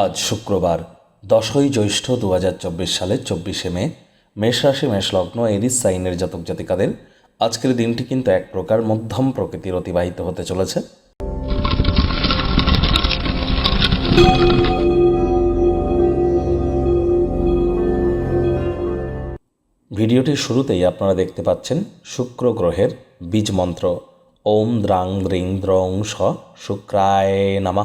আজ শুক্রবার, দশই জ্যৈষ্ঠ দু হাজার চব্বিশ সালের চব্বিশে মে, মেষ রাশি, মেষ লগ্ন, এরিস, সাইনের জাতক জাতিকাদের আজকের দিনটি কিন্তু এক প্রকার মধ্যম প্রকৃতির অতিবাহিত হতে চলেছে। ভিডিওটির শুরুতেই আপনারা দেখতে পাচ্ছেন শুক্র গ্রহের বীজ মন্ত্র, ওম দ্রাং দ্রিং দ্রং স শুক্রায় নামা।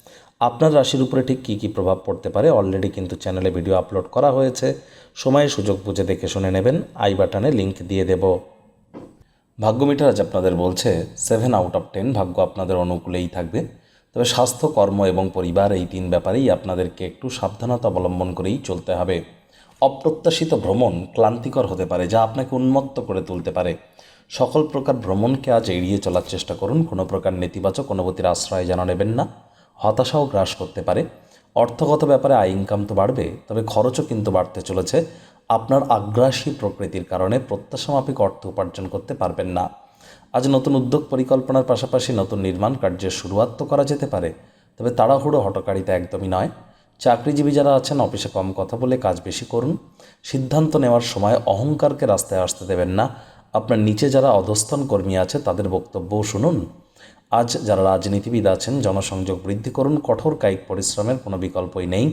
আপনার রাশির উপরে ঠিক কী কী প্রভাব পড়তে পারে? অলরেডি কিন্তু চ্যানেলে ভিডিও আপলোড করা হয়েছে। সময়, সুযোগ বুঝে দেখে শুনে নেবেন। আই বাটনে লিংক দিয়ে দেব। ভাগ্য মিটার আজ আপনাদের বলছে সেভেন আউট অফ টেন ভাগ্য আপনাদের অনুকূলেই থাকবে। তবে স্বাস্থ্য, কর্ম এবং পরিবার এই তিন ব্যাপারেই আপনাদেরকে একটু সাবধানতা অবলম্বন করেই চলতে হবে। অপ্রত্যাশিত ভ্রমণ ক্লান্তিকর হতে পারে, যা আপনাকে উন্মত্ত করে তুলতে পারে। সকল প্রকার ভ্রমণকে আজ এড়িয়ে চলার চেষ্টা করুন। কোনো প্রকার নেতিবাচক অনুভূতির আশ্রয় যেন নেবেন না। হতাশাও গ্রাস করতে পারে। অর্থগত ব্যাপারে আয় ইনকাম তো বাড়বে, তবে খরচও কিন্তু বাড়তে চলেছে। আপনার আগ্রাসী প্রকৃতির কারণে প্রত্যাশামাফিক অর্থ উপার্জন করতে পারবেন না। আজ নতুন উদ্যোগ পরিকল্পনার পাশাপাশি নতুন নির্মাণ কার্যের শুরুয়াত তো করা যেতে পারে, তবে তাড়াহুড়ো হটকারিতা একদমই নয়। চাকরিজীবী যারা আছেন, অফিসে কম কথা বলে কাজ বেশি করুন। সিদ্ধান্ত নেওয়ার সময় অহংকারকে রাস্তায় আসতে দেবেন না। আপনার নিচে যারা অধস্থন কর্মী আছে, তাদের বক্তব্যও শুনুন। আজ যারা রাজনীতিবিদ আছেন, জনসংযোগ বৃদ্ধি করুন, কঠোর কায়িক পরিশ্রমের কোনো বিকল্পই নেই।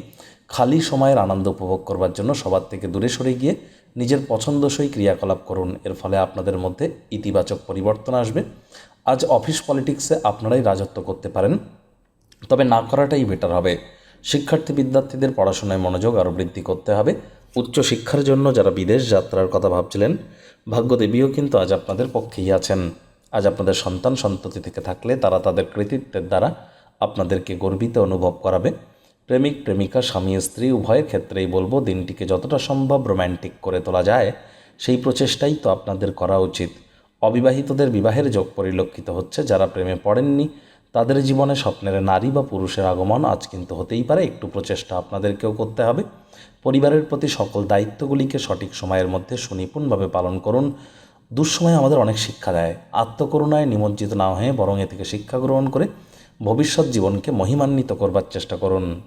খালি সময়ের আনন্দ উপভোগ করবার জন্য সবার থেকে দূরে সরে গিয়ে নিজের পছন্দসই ক্রিয়াকলাপ করুন। এর ফলে আপনাদের মধ্যে ইতিবাচক পরিবর্তন আসবে। আজ অফিস পলিটিক্সে আপনারাই রাজত্ব করতে পারেন। তবে না করাটাই বেটার হবে। শিক্ষার্থী বিদ্যার্থীদের পড়াশোনায় মনোযোগ আরও বৃদ্ধি করতে হবে। উচ্চ শিক্ষার জন্য যারা বিদেশ যাত্রার কথা ভাবছিলেন, ভাগ্যদেবীও কিন্তু আজ আপনাদের পক্ষেই আছেন। আজ আপনাদের সন্তান সন্ততি থেকে থাকলে তারা তাদের কৃতিত্বের দ্বারা আপনাদেরকে গর্বিত অনুভব করাবে। প্রেমিক, প্রেমিকা, স্বামী, স্ত্রী উভয়ের ক্ষেত্রেই বলব, দিনটিকে যতটা সম্ভব রোম্যান্টিক করে তোলা যায়, সেই প্রচেষ্টাই তো আপনাদের করা উচিত। অবিবাহিতদের বিবাহের যোগ পরিলক্ষিত হচ্ছে, যারা প্রেমে পড়েননি, তাদের জীবনে স্বপ্নের নারী বা পুরুষের আগমন আজ কিন্তু হতেই পারে, একটু প্রচেষ্টা আপনাদেরকেও করতে হবে। পরিবারের প্রতি সকল দায়িত্বগুলিকে সঠিক সময়ের মধ্যে সুনিপুণভাবে পালন করুন দুঃসময় আমাদের অনেক শিক্ষা দেয়। আত্মকরুণায় নিমজ্জিত না হয়ে বরং এ থেকে শিক্ষা গ্রহণ করে ভবিষ্যৎ জীবনকে মহিমান্বিত করবার চেষ্টা করুন।